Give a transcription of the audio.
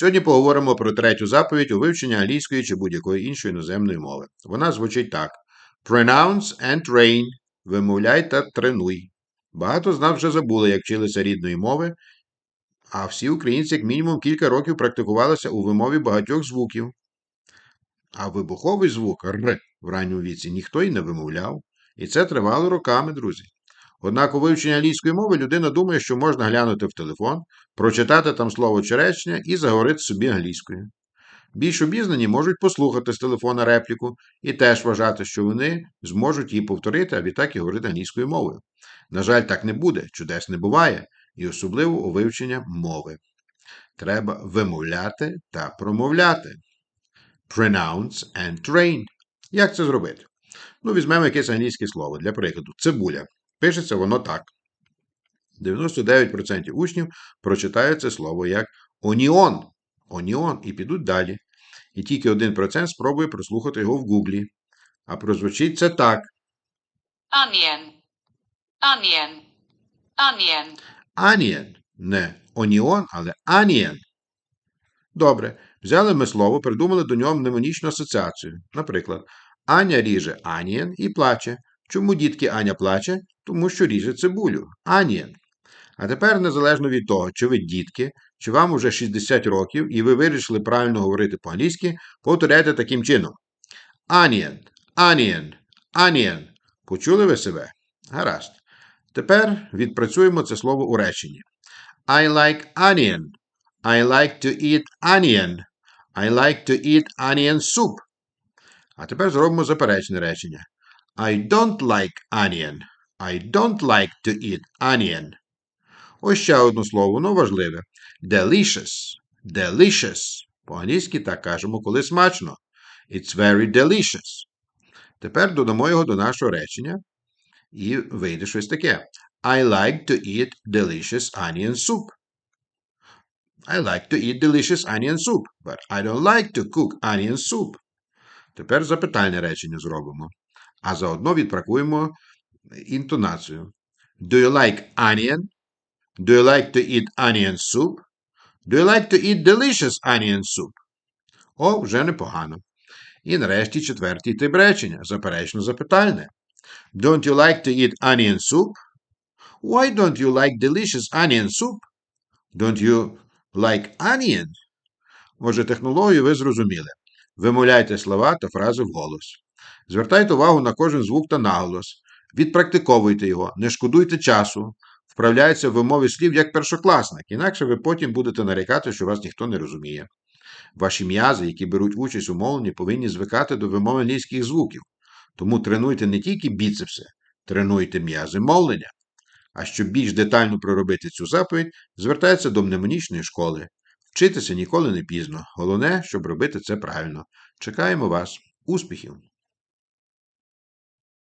Сьогодні поговоримо про третю заповідь у вивченні англійської чи будь-якої іншої іноземної мови. Вона звучить так: Pronounce and train. Вимовляй та тренуй. Багато з нас вже забули, як вчилися рідної мови, а всі українці, як мінімум, кілька років практикувалися у вимові багатьох звуків. А вибуховий звук Р в ранньому віці ніхто й не вимовляв. І це тривало роками, друзі. Однак у вивченні англійської мови людина думає, що можна глянути в телефон, прочитати там слово чи речення і заговорити собі англійською. Більш обізнані можуть послухати з телефона репліку і теж вважати, що вони зможуть її повторити, а відтак і говорити англійською мовою. На жаль, так не буде, чудес не буває, і особливо у вивчення мови. Треба вимовляти та промовляти. Pronounce and train. Як це зробити? Ну, візьмемо якесь англійське слово для прикладу. Цибуля. Пишеться воно так. 99% учнів прочитають це слово як оніон. Оніон і підуть далі. І тільки 1% спробує прослухати його в Гуглі. А прозвучить це так: onion, onion, onion, анієн. Не оніон, але анієн. Добре. Взяли ми слово, придумали до нього мнемонічну асоціацію. Наприклад, Аня ріже анієн і плаче. Чому дітки Аня плаче? Тому що ріже цибулю. Анієн. А тепер, незалежно від того, чи ви дітки, чи вам уже 60 років, і ви вирішили правильно говорити по-англійськи, повторяйте таким чином. Onion, onion, onion. Почули ви себе? Гаразд. Тепер відпрацюємо це слово у реченні. I like onion. I like to eat onion. I like to eat onion soup. А тепер зробимо заперечне речення. I don't like onion. I don't like to eat onion. Ось ще одне слово, воно важливе. Delicious. Delicious. По-англійськи так кажемо, коли смачно. It's very delicious. Тепер додамо його до нашого речення. І вийде щось таке. I like to eat delicious onion soup. I like to eat delicious onion soup, but I don't like to cook onion soup. Тепер запитальне речення зробимо. А заодно відпракуємо інтонацію. Do you like onion? Do you like to eat onion soup? Do you like to eat delicious onion soup? О, вже непогано. І нарешті четвертий тип речення. Заперечно запитальне. Don't you like to eat onion soup? Why don't you like delicious onion soup? Don't you like onion? Отже, технологію ви зрозуміли. Вимовляйте слова та фрази вголос. Звертайте увагу на кожен звук та наголос. Відпрактиковуйте його, не шкодуйте часу. Вправляється в вимові слів як першокласник, інакше ви потім будете нарікати, що вас ніхто не розуміє. Ваші м'язи, які беруть участь у мовленні, повинні звикати до вимови англійських звуків. Тому тренуйте не тільки біцепси, тренуйте м'язи мовлення. А щоб більш детально проробити цю заповідь, звертайтеся до мнемонічної школи. Вчитися ніколи не пізно. Головне, щоб робити це правильно. Чекаємо вас. Успіхів!